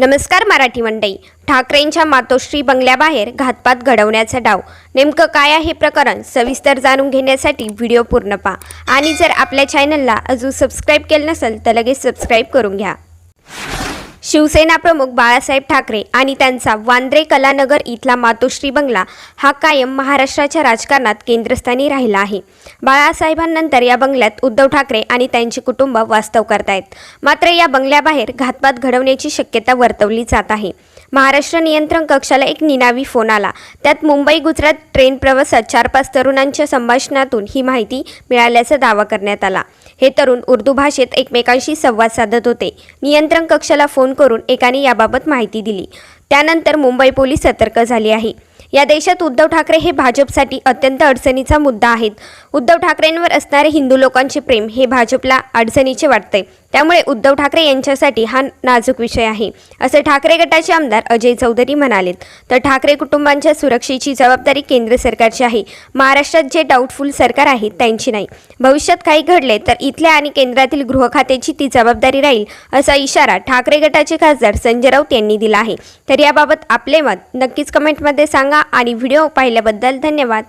नमस्कार मराठी मंडई ठाकरेंच्या मातोश्री बंगल्याबाहेर घातपात घडवण्याचा डाव. नेमकं काय आहे प्रकरण सविस्तर जाणून घेण्यासाठी व्हिडिओ पूर्ण पहा. आणि जर आपल्या चॅनलला अजून सबस्क्राईब केलं नसेल तर लगेच सबस्क्राईब करून घ्या. शिवसेना प्रमुख बाळासाहेब ठाकरे आणि त्यांचा वांद्रे कलानगर इथला मातोश्री बंगला हा कायम महाराष्ट्राच्या राजकारणात केंद्रस्थानी राहिला आहे. बाळासाहेबांनंतर या बंगल्यात उद्धव ठाकरे आणि त्यांचे कुटुंब वास्तव करतायत. मात्र या बंगल्याबाहेर घातपात घडवण्याची शक्यता वर्तवली जात आहे. महाराष्ट्र नियंत्रण कक्षाला एक निनावी फोन आला. त्यात मुंबई गुजरात ट्रेन प्रवासात चार पाच तरुणांच्या संभाषणातून ही माहिती मिळाल्याचा दावा करण्यात आला. हे तरुण उर्दू भाषेत एकमेकांशी संवाद साधत होते. नियंत्रण कक्षाला फोन फोन करून एकाने याबाबत माहिती दिली. त्यानंतर मुंबई पोलीस सतर्क झाले आहे. या देशात उद्धव ठाकरे हे भाजपसाठी अत्यंत अडचणीचा मुद्दा आहेत. उद्धव ठाकरेंवर असणारे हिंदू लोकांचे प्रेम हे भाजपला अडचणीचे वाटते. त्यामुळे उद्धव ठाकरे यांच्यासाठी हा नाजूक विषय आहे असे ठाकरे गटाचे आमदार अजय चौधरी म्हणालेत तर ठाकरे कुटुंबांच्या सुरक्षेची जबाबदारी केंद्र सरकारची आहे. महाराष्ट्रात जे डाऊटफुल सरकार आहे त्यांची नाही. भविष्यात काही घडले तर इथल्या आणि केंद्रातील गृह खात्याची ती जबाबदारी राहील असा इशारा ठाकरे गटाचे खासदार संजय राऊत यांनी दिला आहे. तर याबाबत आपले मत नक्कीच कमेंटमध्ये सांगा आणि व्हिडिओ पाहिल्याबद्दल धन्यवाद.